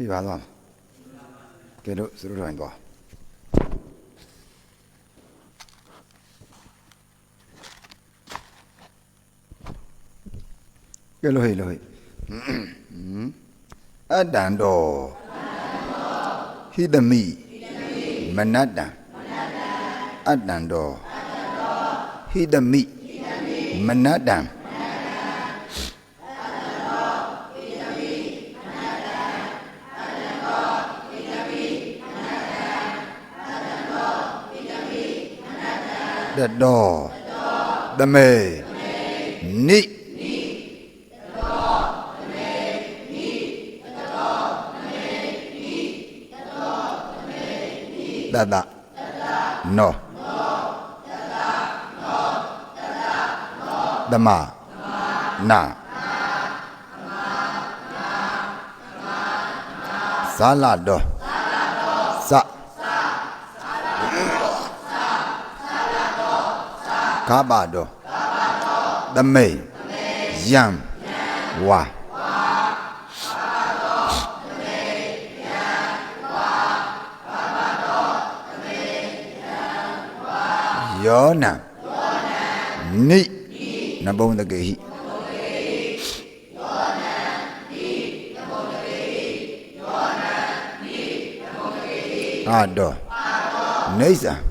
ပြပါသွားမှာကဲလို့စရုထိုင်သွားကဲလို့ဟေးလို့ဟေးအတ္တံတော်ဟိတမိမနတ္တံအတ္တံတော်ဟိတမိမနတ္တံတတော်တမေနိတတနောတမနာဇာလတော်ဇာ ခါပါတော့သမိတ်ယံဝါယောနံနိနဘုံတကေဟိအာတော့နေသံ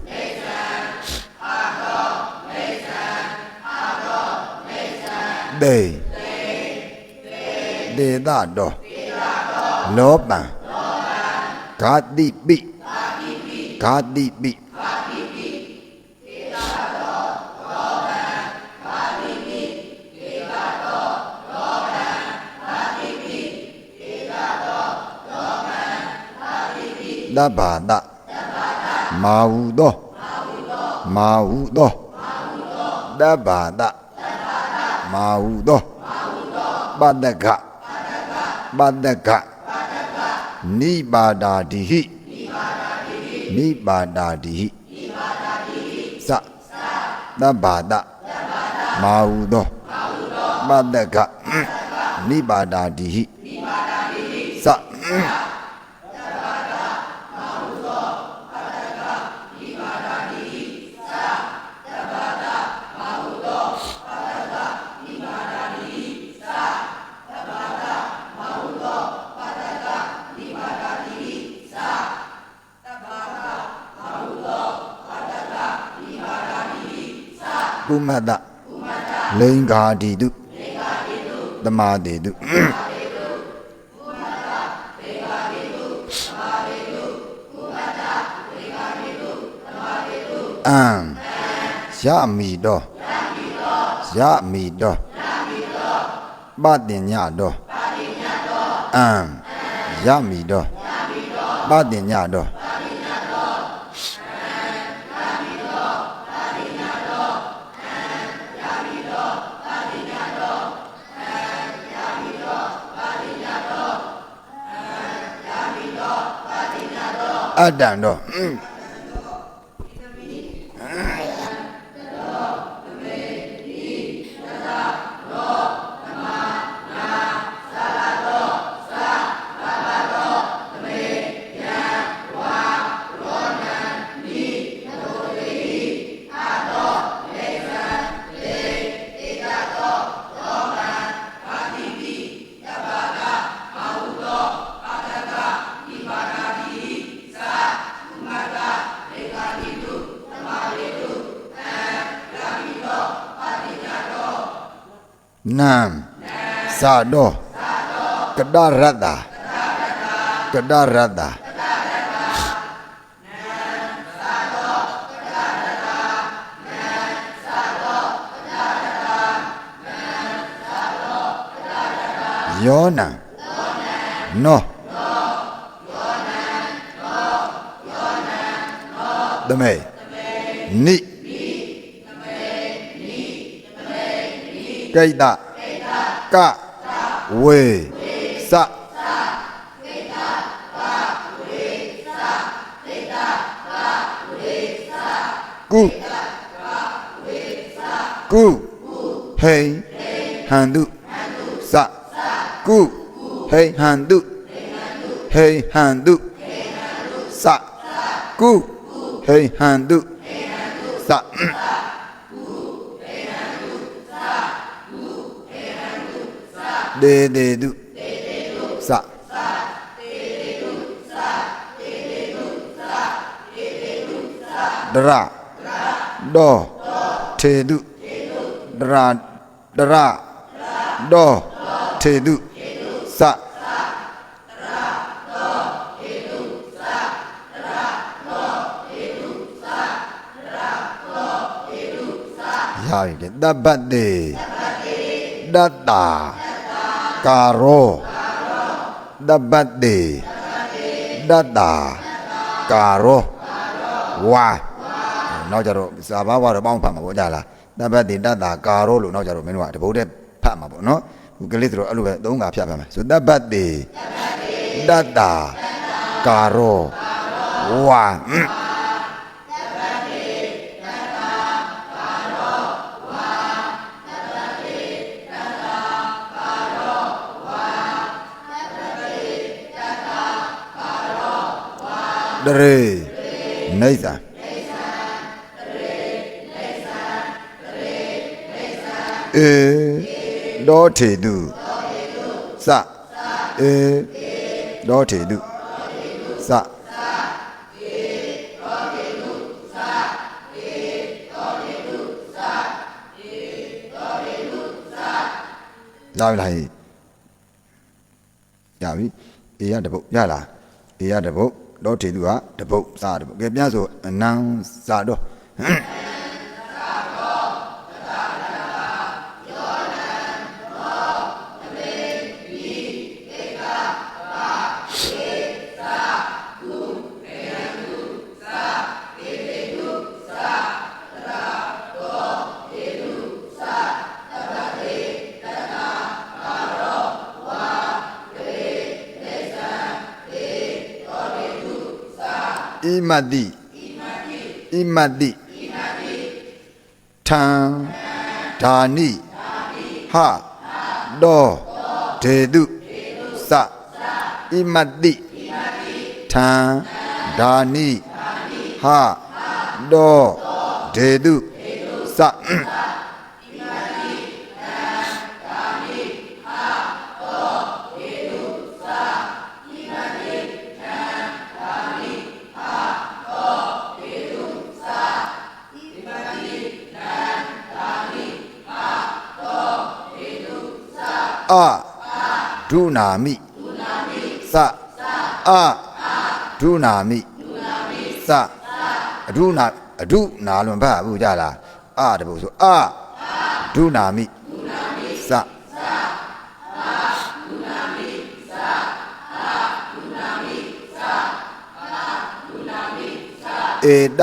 တေတေသတော်လောပံဂာတိပိဂာတိပိတဗ္ဗာတမာဟုသောမာဟုသောတဗ္ဗာတ မာဟုသောပတ္တကပတ္တကနိပါဒာတိဟိနိပါဒာတိဟိသသဗ္ဗာတမာဟုသောပတ္တကနိပါဒာတိဟိသ မတ္တလိင်္ဂာတိတုသမာတိတုအံရမီတော်ရမီတော်ပတင်ညတော်အံရမီတော်ပတင်ညတော် အတ္တံတော် နံသာတော်ကတရတ္တာကတရတ္တာယောနံနောသမေနိကိတ္တ ကဝေစကုကုဟိဟန္တုစကုဟိဟန္တုဟိဟန္တုစကုဟိဟန္တုစ ဒေဒေတုစဒရဒောထေတုဒရဒရဒောထေတုစရပြီလေတပ္ပတ္တေတတ္တာ ကာရောတပ္ပတ္တေတတ္တာကာရောဝါနောက်ကြတော့စာဘာဝါတော့ပေါင်းဖတ်မှာပေါ့ကြာလားတပ္ပတ္တေတတ္တာကာရောလို့နောက်ကြတော့မင်းတို့ကတပုတ်တည်းဖတ်မှာပေါ့နော်ခုကလေးဆိုတော့အဲ့လိုပဲသုံးခါဖြတ်ပါမယ်ဆိုတပ္ပတ္တေတတ္တာကာရောဝါ တရေနေသာအေဒောထေတုစအေဒောထေတုစလာပြီလားဟေးရပြီအေရတပုတ်ရလားအေရတပုတ် ဒေါထေသူကတပုတ်စားတပုတ်ကဲပြန်ဆိုအနံစားတော့ ဣမတိဣမတိထံဓာနိဟဒောဒေတုစဣမတိထံဓာနိဟဒောဒေတုစ အဒုနာမိစအဒုနာမိစအဒုနာအဒုနာလွန်ဖတ်ဘူးကြလားအတပုဆိုအဒုနာမိစဧတ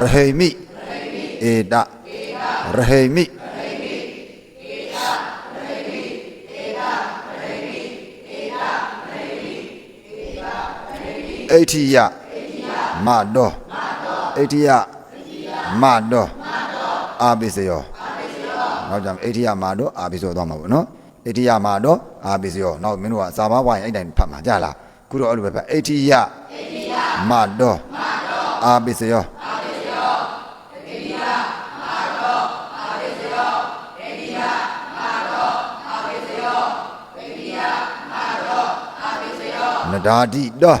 ရဟိမိဧတရဟိမိ အဋ္ဌိယမတောအဋ္ဌိယမတောအာပိစယောနောက်ကြအဋ္ဌိယမတောအာပိစယောသွားမှာပေါ့နော်အဋ္ဌိယမတောအာပိစယောနောက်မင်းတို့ကစာဘာဝိုင်းအဲ့တိုင်းဖတ်မှာကြလားခုတော့အဲ့လိုပဲဖတ်အဋ္ဌိယမတောအာပိစယောနဒာတိတော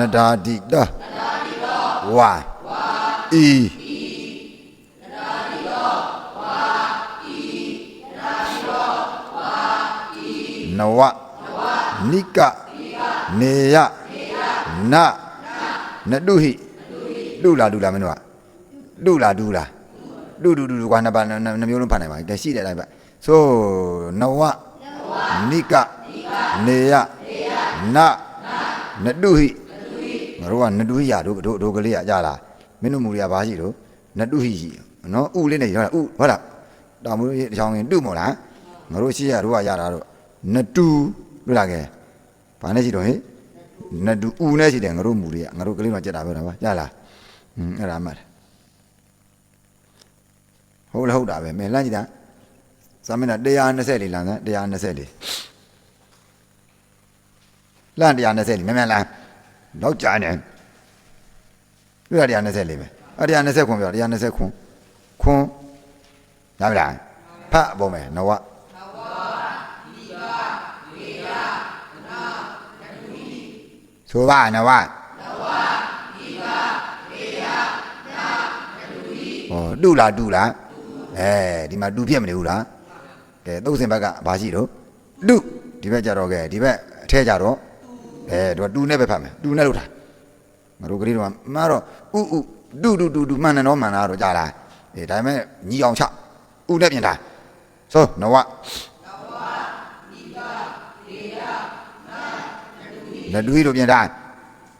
နဒာတိတဝါဤနဝနိကနေယနနတုဟိလူလာလူလာမင်းတို့ကလူလာဒူလာလူလူလူကွာနှစ်ပါးနှစ်မျိုးလုံးဖတ်နိုင်ပါတရှိတဲ့အတိုင်းပဲဆိုနဝနိကနေယနနတုဟိ ငါတို့ကနတုဟိရတို့တို့တို့ကလေးရကြလားမင်းတို့မူရဘာရှိတော့နတုဟိရှိနော်ဥလေးနဲ့ရတာဥဟုတ်လားတောင်မလို့တချောင်းရင်တုမို့လားငါတို့ရှိရတို့ကရတာတော့နတုတွေ့လားကဲဘာနဲ့ရှိတော့ဟင်နတုဥနဲ့ရှိတယ်ငါတို့မူလေးကငါတို့ကလေးမှကြက်တာပဲလားဗျရလားอืมအဲ့ဒါမှတ်ဟုတ်လားဟုတ်တာပဲမင်းလမ်းကြည့်တာစာမျက်နှာ124လမ်းစမ်း124လန့်120လီမြန်မြန်လန်း တော့ကြာနေပြရ120လီပဲအဲ့120ခွန်ပြော120ခွန်ခွန်ရပြီလားဖတ်ပုံမယ်နဝဆိုပါနဝဟောတူလားတူလားအဲဒီမှာတူဖြစ်မနေဘူးလားကဲသုတ်စင်ဘက်ကဘာရှိတော့တူဒီဘက်ကြတော့ကဲဒီဘက်အထဲကြတော့ အဲတော့တူနဲ့ပဲဖတ်မယ်တူနဲ့လို့ထားငါတို့ကလေးတော့မတော့ဥဥတူတူတူတူမှန်တယ်နော်မှန်လားတော့ကြားလားအေးဒါပေမဲ့ညီအောင်ချဥနဲ့ပြင်ထားဆိုနဝလက်တွေးလို့ပြင်ထား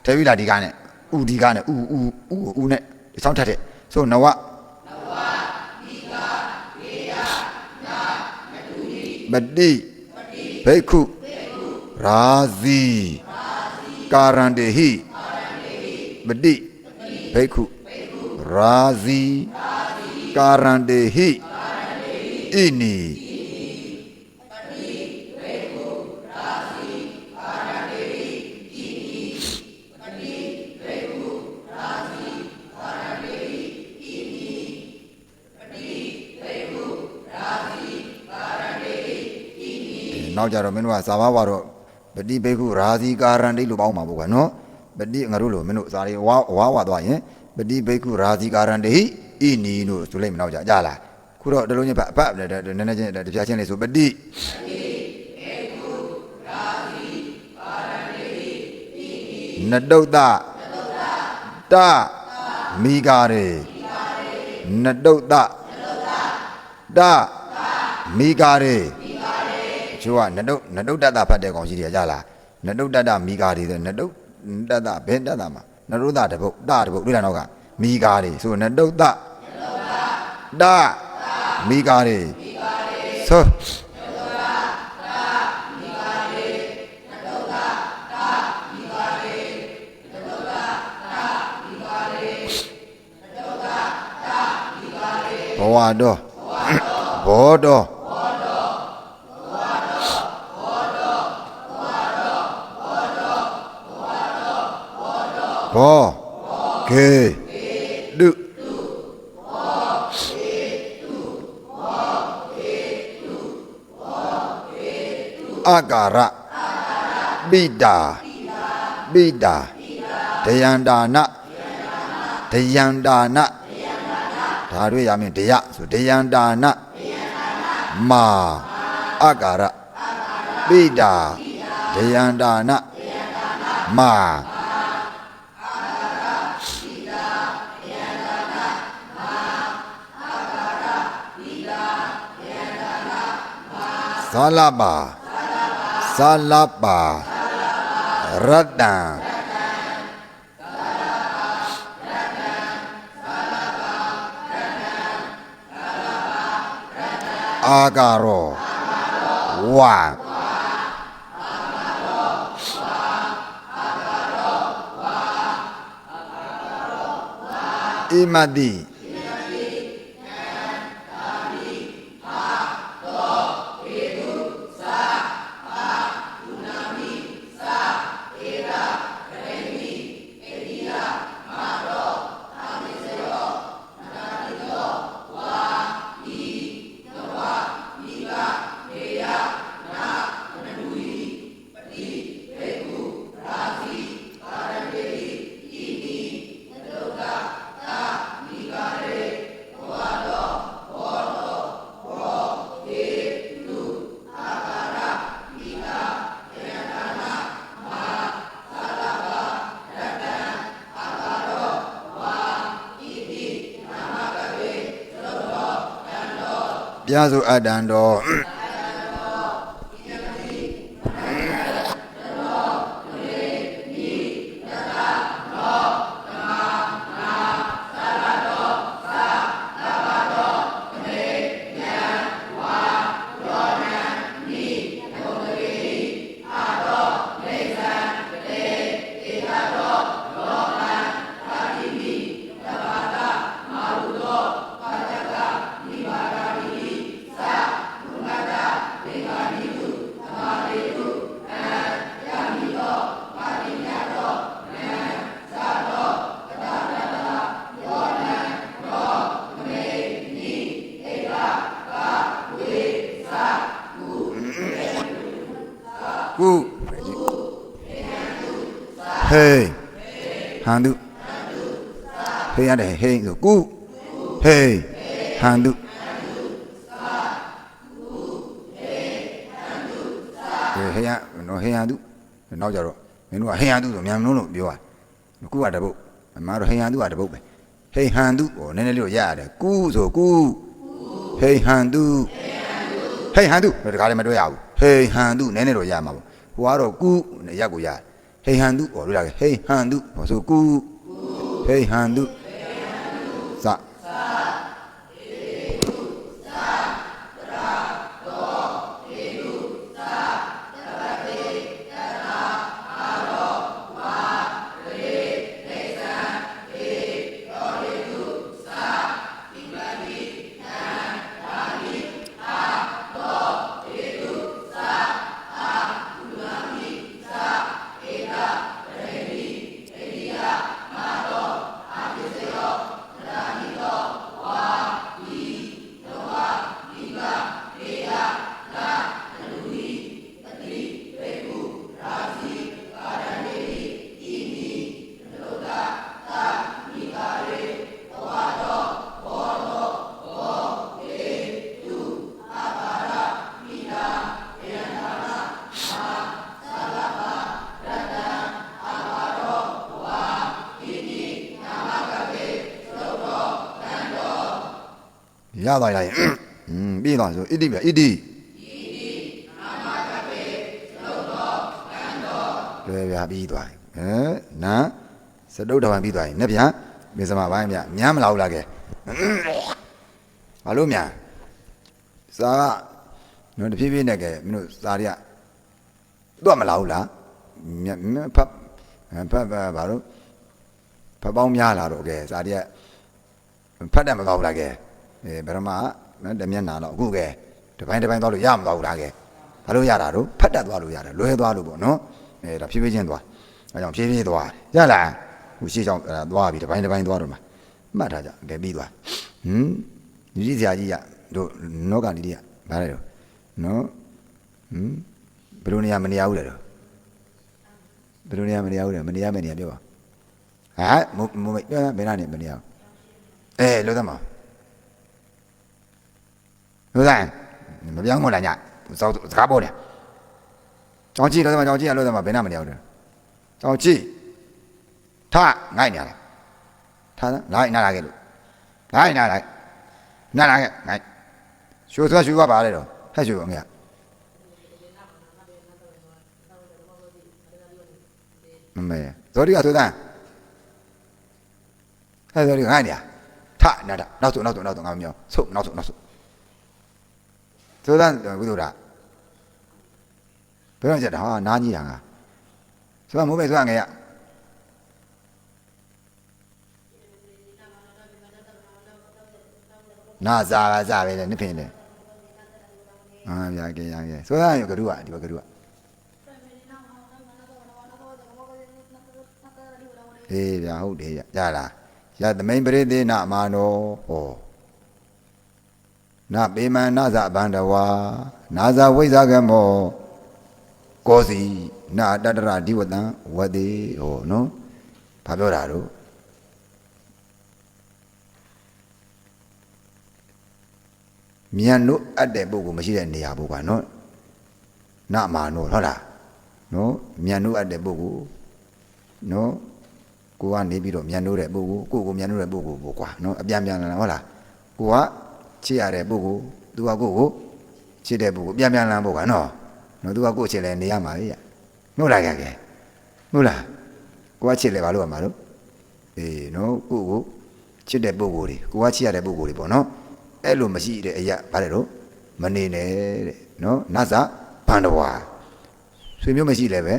ထဲပြီလားဒီကားနဲ့ဥဒီကားနဲ့ဥဥဥဥနဲ့ဒီဆောင်ထက်တဲ့ဆိုနဝပတိဘိက္ခုရာဇီ ကာရန္တေဟိပတိဘိက္ခုရာဇီကာရန္တေဟိဣနိနောက်ကြတော့မင်းတို့ကဇာဘဝါတော့ ပတိဘိက္ခုရာဇီကာရန္တိလို့ပေါင်းမှာပေါ့ကွာနော်ပတိငါတို့လိုမင်းတို့ဇာတွေဝါဝါဝါသွားရင်ပတိဘိက္ခုရာဇီကာရန္တိဣနိလို့ဆိုလိုက်မနောက်ကြကြလားခုတော့တလုံးချင်းဖတ်အဖတ်နည်းနည်းချင်းတပြားချင်းလေးဆိုပတိနတုတ္တတမိကာရေနတုတ္တတမိကာရေ ချိုးကနတုနတုတ္တတဖတ်တဲ့ကောင်ရှိတယ်ကြလားနတုတ္တတမိကာရေဆိုနတုတ္တတဘယ်တတ်တာမှာနတုတ္တတပုတ်တတပုတ်တွေ့လားနောက်ကမိကာရေဆိုနတုတ္တတမိကာရေဆိုဘဝတော်ဘောတော် ဘောကေဒုအာကာရပိတာပိတာဒယန္တာနဒယန္တာနဒါတွေရမယ်ဒယဆိုဒယန္တာနမာအာကာရပိတာဒယန္တာနမာ ဇာလပါဇာလပါရတ္တံအာကာရောဝါဣမတိ ပြာစုအတ္တံတော် ဟေးဟန်တုဟေးရတယ်ဟေးဆိုကုဟေးဟန်တုဟေးဟေးရနော်ဟေးဟန်တုနောက်ကြတော့မင်းတို့ကဟေးဟန်တုဆိုမြန်မလို့လို့ပြောတာကုကတပုတ်အမားတို့ဟေးဟန်တုကတပုတ်ပဲဟေးဟန်တုဟောနည်းနည်းလေးတော့ရရတယ်ကုဆိုကုဟေးဟန်တုဟေးဟန်တုဒီကားလည်းမတွေ့ရဘူးဟေးဟန်တုနည်းနည်းတော့ရမှာပေါ့ဟိုကတော့ကုရက်ကိုရတယ် ဟေးဟန်တုဟောလို့ရတယ်ဟေးဟန်တုဟောဆိုကုဟေးဟန်တု ရသွားရရင်อืมပြီးသွားဆိုဣတိပြဣတိလွယ်ပြပြီးသွားဟမ်နာစတုဒ္ဓဝံပြီးသွားရင်နှစ်ပြန်မေစမပိုင်းဗျမြမ်းမလာဘူးလားကဲဘာလို့မြန်စာကနော်တဖြည်းဖြည်းနဲ့ကဲမင်းတို့စာတွေကတော့မလာဘူးလားမြတ်ဖတ်ဖတ်ဘာလို့ဖတ်ပေါင်းများလာတော့ကဲစာတွေကဖတ်တယ်မကောင်းဘူးလားကဲ အဲဗရမနော်တမျက်နာတော့အခုကဲတစ်ပိုင်းတစ်ပိုင်းသွားလို့ရမသွားဘူးလားကဲဘာလို့ရတာတော့ဖတ်တတ်သွားလို့ရတယ်လွဲသွားလို့ပေါ့နော်အဲဒါဖြည်းဖြည်းချင်းသွားအဲကြောင့်ဖြည်းဖြည်းသွားရလားဟိုရှေ့ကြောင့်အဲသွားပြီတစ်ပိုင်းတစ်ပိုင်းသွားတော့မှာမှတ်ထားကြကဲပြီးသွားဟမ်ညီကြီးဆရာကြီးကတို့နောကနီလေးကဘာလဲတော့နော်ဟမ်ဘယ်လိုနေရာမနေရဘူးလေတော့ဘယ်လိုနေရာမနေရဘူးလဲမနေရမယ့်နေရာပြောပါဟာမမမပြောဘယ်နာနေမနေရဘူးအဲလို့သမား လူတိုင်းမပြောင်းမလားညစောစကားပေါ်တယ်ကြောင်ကြည့်လို့ကြောင်ကြည့်ရလို့ဆိုမှဘယ်နှမနေအောင်တယ်ကြောင်ကြည့်ထငိုက်နေလားထားလိုက်နာလာခဲ့လို့လိုက်နာလိုက်နာလာခဲ့ငိုက်ရှူသွားရှူသွားပါလေတော့ဟဲ့ရှူအောင်ရမမေဇော်ဒီကသွေးတန်းဟဲ့ဇော်ဒီငိုက်နေထနာတာနောက်ဆုံးနောက်ဆုံးနောက်ဆုံးငါမမြောဆုတ်နောက်ဆုံးနောက်ဆုံး သောတန်ဘုဒ္ဓရာဘယ်တော့ချက်တာဟာနားကြီးတာငါဆိုတော့မိုးပဲဆိုရငယ်ရနာဇာကဇာပဲလေနှစ်ဖင်လေအာဗျာကဲရကဲဆိုရရကရုကဒီဘကရုကအေးဗျာဟုတ်တယ်ရရလားရသမိန်ပရိသေနမာနောဟော နပေမန္နဇဗန္ဒဝါနာဇဝိဇဂမောကောစီနာတတရဒီဝတံဝတိဟောနော်ဘာပြောတာတော့မြန်လို့အပ်တဲ့ပုဂ္ဂိုလ်မရှိတဲ့နေရာပုဂ္ဂိုလ်နော်နမာနောဟုတ်လားနော်မြန်လို့အပ်တဲ့ပုဂ္ဂိုလ်နော်ကိုကနေပြီးတော့မြန်လို့တဲ့ပုဂ္ဂိုလ်ကိုကိုမြန်လို့တဲ့ပုဂ္ဂိုလ်ပေါ့ကွာနော်အပြန်ပြန်လာဟုတ်လားကိုက ချစ်ရတဲ့ပုဂ္ဂိုလ်သူကကိုယ့်ကိုချစ်တဲ့ပုဂ္ဂိုလ်ပြန်ပြန်လန်းပုဂ္ဂိုလ်ကနော်နော်သူကကိုယ့်ချစ်လဲနေရမှာလေဟုတ်လားကြကဲဟုတ်လားကိုကချစ်လဲဘာလို့ရမှာလို့အေးနော်ကိုယ့်ကိုချစ်တဲ့ပုဂ္ဂိုလ်တွေကိုကချစ်ရတဲ့ပုဂ္ဂိုလ်တွေပေါ့နော်အဲ့လိုမရှိတဲ့အရာဘာလဲတော့မနေနဲ့တဲ့နော်နတ်စာဘန္ဒဝါဆွေမျိုးမရှိလဲပဲ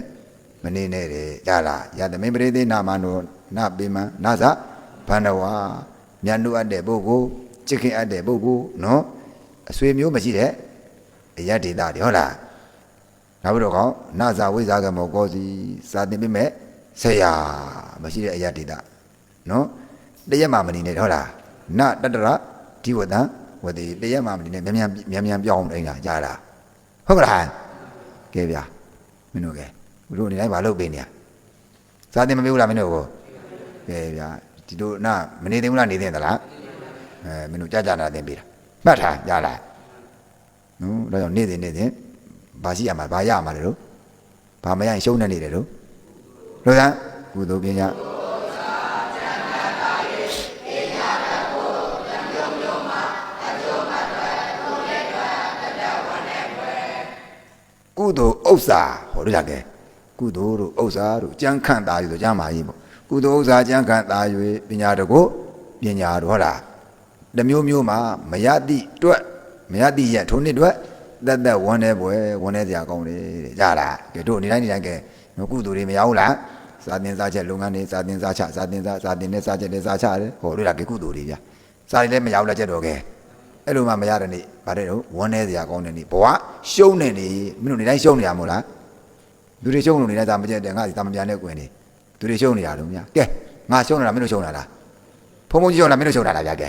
မနေနဲ့တဲ့ဒါလားယသမင်ပရိသေနာမနောနပေမနတ်စာဘန္ဒဝါမြတ်တို့အပ်တဲ့ပုဂ္ဂိုလ် ချစ်ခင်အပ်တဲ့ပုဂ္ဂိုလ်နော်အဆွေမျိုးမရှိတဲ့အယတ္ဒေတာတွေဟုတ်လားနောက်ပြီးတော့ကောနာဇာဝိဇာကမောကောစီစာတင်ပေးမဲ့ဆရာမရှိတဲ့အယတ္ဒေတာနော်တရက်မှမနေနဲ့ဟုတ်လားနတတရဒီဝတံဝတိတရက်မှမနေနဲ့မြန်မြန်မြန်မြန်ပြောင်းတိုင်းကကြာတာဟုတ်ကလားကဲဗျာမင်းတို့ကဲဘုတို့နေတိုင်းမလုပ်ပေးနေရစာသင်မမေးဘူးလားမင်းတို့ကိုကဲဗျာဒီတို့နာမနေသိဘူးလားနေသိသလား အဲမင်းတို့ကြာကြာနာသင်ပေးတာမှတ်ထားကြားလားနော်ဒါကြောင့်နေသိနေသိဘာရှိရမှာဘာရမှာလဲတို့ဘာမရရင်ရှုံးနေနေတယ်တို့လို့သာကုသိုလ်ပညာကုသိုလ်ဥစ္စာဟောလို့ရကဲကုသိုလ်တို့ဥစ္စာတို့ကြမ်းခန့်တာယူဆိုကြမ်းပါကြီးပေါ့ကုသိုလ်ဥစ္စာကြမ်းခန့်တာယူပညာတကိုပညာတို့ဟောလား တစ်မျိုးမျိုးမှာမရသည့်အတွက်မရသည့်ရက်ထုံးနှစ်အတွက်တက်တက်ဝန်းနေပွဲဝန်းနေစရာကောင်းတယ်တဲ့ကြလားကဲတို့နေတိုင်းနေတိုင်းကဲနော်ကုသိုလ်တွေမရဘူးလားစာသင်စားချက်လုပ်ငန်းတွေစာသင်စားချစာသင်စားစာသင်နဲ့စားချက်နဲ့စားချတယ်ဟောလို့လားကဲကုသိုလ်တွေဗျာစာတွေလည်းမရဘူးလားချက်တော့ကဲအဲ့လိုမှမရတဲ့နေ့ဗါတဲ့တော့ဝန်းနေစရာကောင်းတဲ့နေ့ဘဝရှုံးနေနေမင်းတို့နေတိုင်းရှုံးနေရမို့လားသူတွေရှုံးလို့နေတိုင်းဒါမကျက်တယ်ငါစီဒါမပြန်တဲ့ကွင်နေသူတွေရှုံးနေရလို့များကဲငါရှုံးနေတာမင်းတို့ရှုံးတာလားဖုံဖုံကြီးရှုံးတာမင်းတို့ရှုံးတာလားဗျာကဲ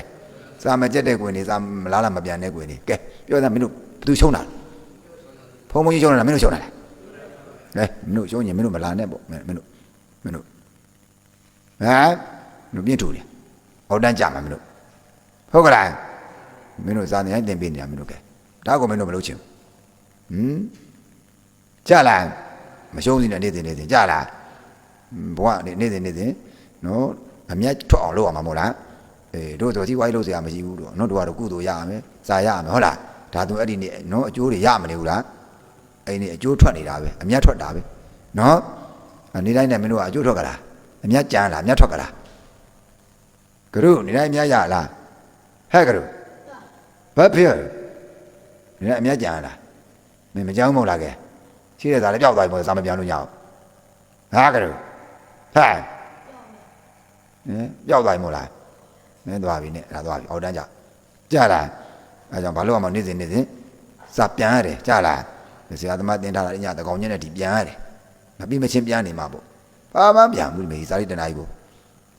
စာမကျက်တဲ့ကွင်နေစာမလားလားမပြန်တဲ့ကွင်နေကဲပြောတာမင်းတို့ဘယ်သူရှုံးတာဖုံဖုံကြီးရှုံးတာမင်းတို့ရှုံးတာလားကဲမင်းတို့ရှုံးရင်မင်းတို့မလာနဲ့ပေါ့မင်းတို့မင်းတို့ဟမ်မင်းတို့ပြင်းထူတယ်ဟောတန်းကြမှာမင်းတို့ဟုတ်ကလားမင်းတို့စာနေတိုင်းသင်ပေးနေတာမင်းတို့ကဲဒါကိုမင်းတို့မလုပ်ချင်ဘူးဟမ်ကြလားမရှုံးစီနဲ့နေစဉ်နေစဉ်ကြလားဘဝနေနေစဉ်နေစဉ်နော်အမျက်ထွက်အောင်လုပ်ရမှာမဟုတ်လား အေးတို့ဆိုစီဝိုင်းလို့စရာမရှိဘူးတို့နော်တို့ကတော့ကုသိုလ်ရရမယ်စာရရမယ်ဟုတ်လားဒါသူအဲ့ဒီနေ့နော်အကျိုးတွေရမနေဘူးလားအဲ့ဒီနေ့အကျိုးထွက်နေတာပဲအမျက်ထွက်တာပဲနော်နေတိုင်းနဲ့မင်းတို့ကအကျိုးထွက်ကြလားအမျက်ကြမ်းလားအမျက်ထွက်ကြလားကရုနေတိုင်းအမျက်ရလားဟဲ့ကရုဘာဖြစ်လဲဒီကအမြတ်ကြံလားမင်းမကြောက်မဟုတ်လားကဲရှိတဲ့သားလည်းပျောက်သွားပြီမို့စာမပြန်လို့ညအောင်ဟာကလေးဟဲ့ဟင်ပျောက်သွားပြီမို့လား မင်းသွားပြီနဲ့အဲ့ဒါသွားပြီအောက်တန်းကြကြလားအဲကြောင့်ဘာလို့အောင်မနေစဉ်နေစဉ်စာပြန်ရတယ်ကြလားဆရာသမားတင်ထားတာညတကောင်ညနဲ့ဒီပြန်ရတယ်မပြီးမချင်းပြန်နေမှာပေါ့ဘာမှပြန်ဘူးမေစာရိတနာကြီးပေါ့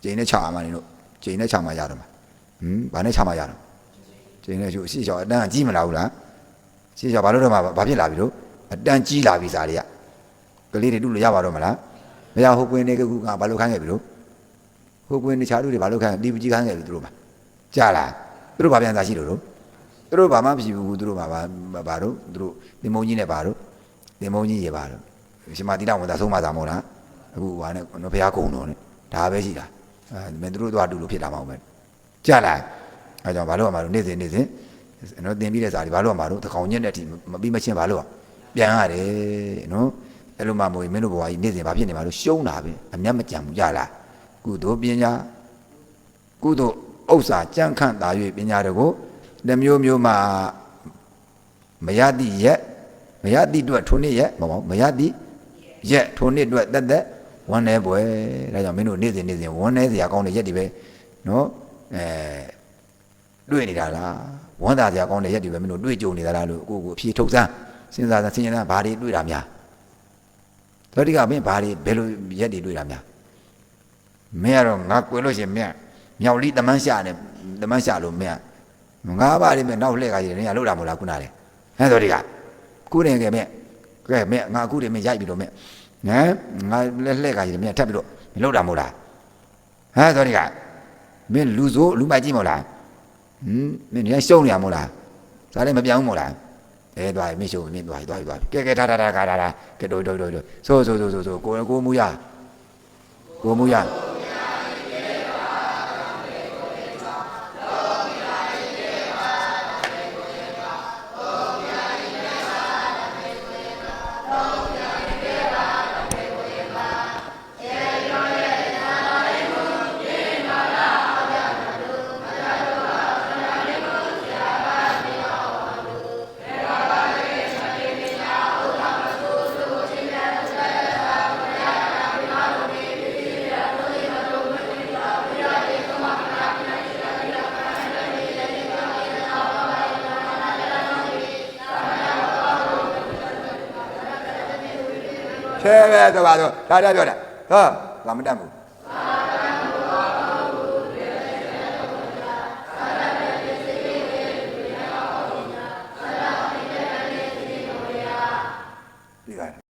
ကျိန်နဲ့ချအောင်မနေလို့ကျိန်နဲ့ချမှရတော့မှာဟင်ဘာနဲ့ချမှရတော့ကျင်းနေကျိုးရှေ့ချောက်အတန်းကြီးမလာဘူးလားရှေ့ချောက်ဘာလို့တော့မှဘာဖြစ်လာပြီလို့အတန်းကြီးလာပြီစားတွေကကလေးတွေတူလို့ရပါတော့မလားမရဟုတ်ကွင်းနေကကူကဘာလို့ခိုင်းခဲ့ပြီလို့ ဟုတ်ကွင်းနေချာလူတွေဘာလို့ခိုင်းဒီပကြီးခိုင်းခဲ့ပြီသူတို့မှာကြားလားသူတို့ဘာပြန်စားရှိလို့လို့သူတို့ဘာမှမရှိဘူးသူတို့ဘာဘာတို့သူတို့တင်မုံကြီးနဲ့ဘာတို့တင်မုံကြီးရေဘာတို့ရှင်မတိတော်ဝန်သားဆုံးမသားမို့လားအခုဟာနဲ့ဘုရားကုံတော်နဲ့ဒါပဲရှိတာအဲမင်းတို့တော့အတူလို့ဖြစ်လာမှာမဟုတ်ပဲကြားလားအဲကြောင့်ဘာလို့ရမှာလို့နေ့စဉ်နေ့စဉ်နော်တင်ပြီးတဲ့စာတွေဘာလို့ရမှာလို့တကောင်ညက်တဲ့အထိမပြီးမချင်းဘာလို့ရပြန်ရတယ်နော်အဲ့လိုမှမဟုတ်ရင်မင်းတို့ဘဝကြီးနေ့စဉ်ဘာဖြစ်နေမှာလို့ရှုံးတာပဲအမျက်မကြံဘူးကြလား ကုသိုလ်ပညာကုသိုလ်ဥစ္စာကြံ့ခန့်တာ၍ပညာတွေကိုတစ်မျိုးမျိုးမှမရသည့်ရက်မရသည့်အတွက်ထိုနေ့ရက်မဟုတ်မရသည့်ရက်ထိုနေ့အတွက်တက်တက်ဝမ်းနေပွဲဒါကြောင့်မင်းတို့နေ့စဉ်နေ့စဉ်ဝမ်းနေစရာကောင်းတဲ့ရက်တွေပဲနော်အဲတွေ့နေတာလားဝမ်းသာစရာကောင်းတဲ့ရက်တွေပဲမင်းတို့တွေ့ကြုံနေတာလားလို့ကိုကိုအဖြေထုတ်စမ်းစဉ်းစားစမ်းစဉ်းစားဘာတွေတွေ့တာများတော်တိကမင်းဘာတွေဘယ်လိုရက်တွေတွေ့တာများ မင်းကတော့ငါကွယ်လို့ရှိရင်မင်းမြောက်လီတမန်းရှာနေတမန်းရှာလို့မင်းငါဘာတွေမင်းနောက်လှည့်ခါကြီးနေရလို့တာမဟုတ်လားခုနလေဟဲ့တော်တိကခုနေကဲမင်းကဲမင်းငါအခုတွေမင်းရိုက်ပြီးတော့မင်းဟမ်ငါလက်လှည့်ခါကြီးမင်းထပ်ပြီးတော့မလုပ်တာမဟုတ်လားဟဲ့တော်တိကမင်းလူဆိုလူမိုက်ကြည့်မဟုတ်လားဟမ်မင်းညရှုံးနေရမို့လားစားလည်းမပြောင်းမို့လားအဲသွားပြီမင်းရှုံးမင်းသွားပြီသွားပြီသွားပြီကဲကဲထားထားထားထားထားကဲတို့တို့တို့တို့ဆိုဆိုဆိုဆိုဆိုကိုကိုမူရကိုမူရ ဆိုပါတော့ဒါတည်းပြောတာဟောငါမတတ်ဘူး